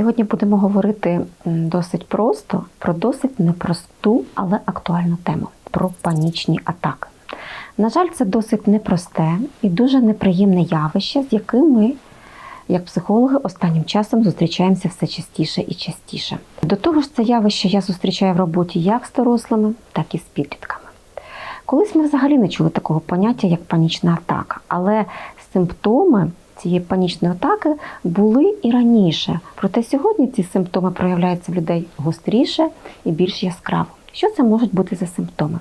Сьогодні будемо говорити досить просто про досить непросту, але актуальну тему про панічні атаки. На жаль, це досить непросте і дуже неприємне явище, з яким ми, як психологи, останнім часом зустрічаємося все частіше і частіше. До того ж, це явище я зустрічаю в роботі як з дорослими, так і з підлітками. Колись ми взагалі не чули такого поняття, як панічна атака, але симптоми цієї панічної атаки були і раніше. Проте сьогодні ці симптоми проявляються в людей гостріше і більш яскраво. Що це можуть бути за симптоми?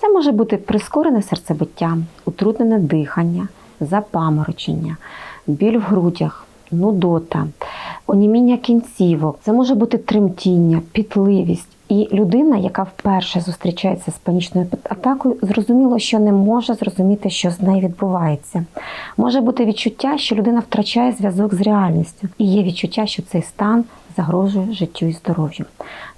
Це може бути прискорене серцебиття, утруднене дихання, запаморочення, біль в грудях, нудота, оніміння кінцівок. Це може бути тремтіння, пітливість. І людина, яка вперше зустрічається з панічною атакою, зрозуміло, що не може зрозуміти, що з нею відбувається. Може бути відчуття, що людина втрачає зв'язок з реальністю, і є відчуття, що цей стан загрожує життю і здоров'ю.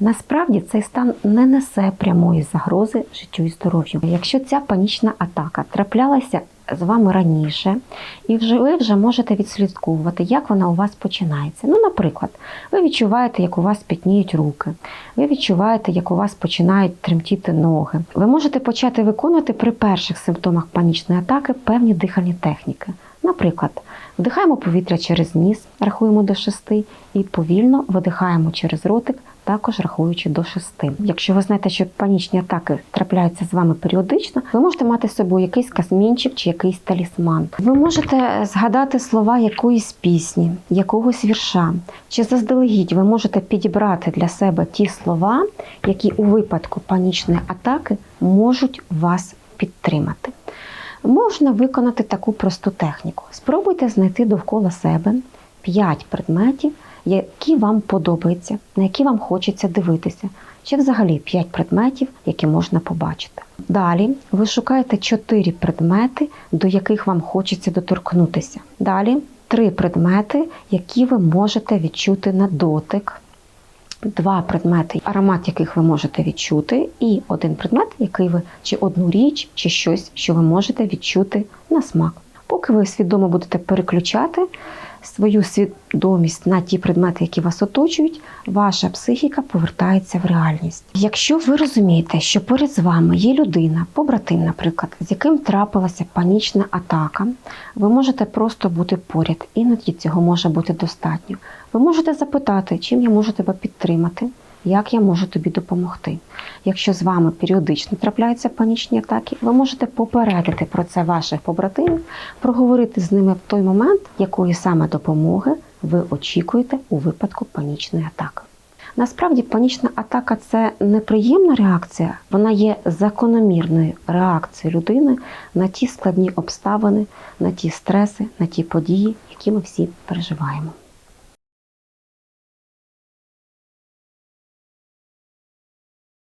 Насправді цей стан не несе прямої загрози життю і здоров'ю. Якщо ця панічна атака траплялася з вами раніше, і вже ви вже можете відслідковувати, як вона у вас починається. Ну, наприклад, ви відчуваєте, як у вас пітніють руки, ви відчуваєте, як у вас починають тремтіти ноги. Ви можете почати виконувати при перших симптомах панічної атаки певні дихальні техніки. Наприклад, вдихаємо повітря через ніс, рахуємо до шести, і повільно видихаємо через ротик, також рахуючи до шести. Якщо ви знаєте, що панічні атаки трапляються з вами періодично, ви можете мати з собою якийсь казмінчик чи якийсь талісман. Ви можете згадати слова якоїсь пісні, якогось вірша, чи заздалегідь ви можете підібрати для себе ті слова, які у випадку панічної атаки можуть вас підтримати. Можна виконати таку просту техніку. Спробуйте знайти довкола себе 5 предметів, які вам подобаються, на які вам хочеться дивитися, чи взагалі 5 предметів, які можна побачити. Далі ви шукаєте 4 предмети, до яких вам хочеться доторкнутися. Далі 3 предмети, які ви можете відчути на дотик. Два предмети, аромат яких ви можете відчути, і один предмет, який ви чи одну річ, чи щось, що ви можете відчути на смак. Поки ви свідомо будете переключати свою свідомість на ті предмети, які вас оточують, ваша психіка повертається в реальність. Якщо ви розумієте, що поряд з вами є людина, побратим, наприклад, з яким трапилася панічна атака, ви можете просто бути поряд, іноді цього може бути достатньо. Ви можете запитати, чим я можу тебе підтримати, як я можу тобі допомогти. Якщо з вами періодично трапляються панічні атаки, ви можете попередити про це ваших побратимів, проговорити з ними в той момент, якої саме допомоги ви очікуєте у випадку панічної атаки. Насправді панічна атака це неприємна реакція, вона є закономірною реакцією людини на ті складні обставини, на ті стреси, на ті події, які ми всі переживаємо.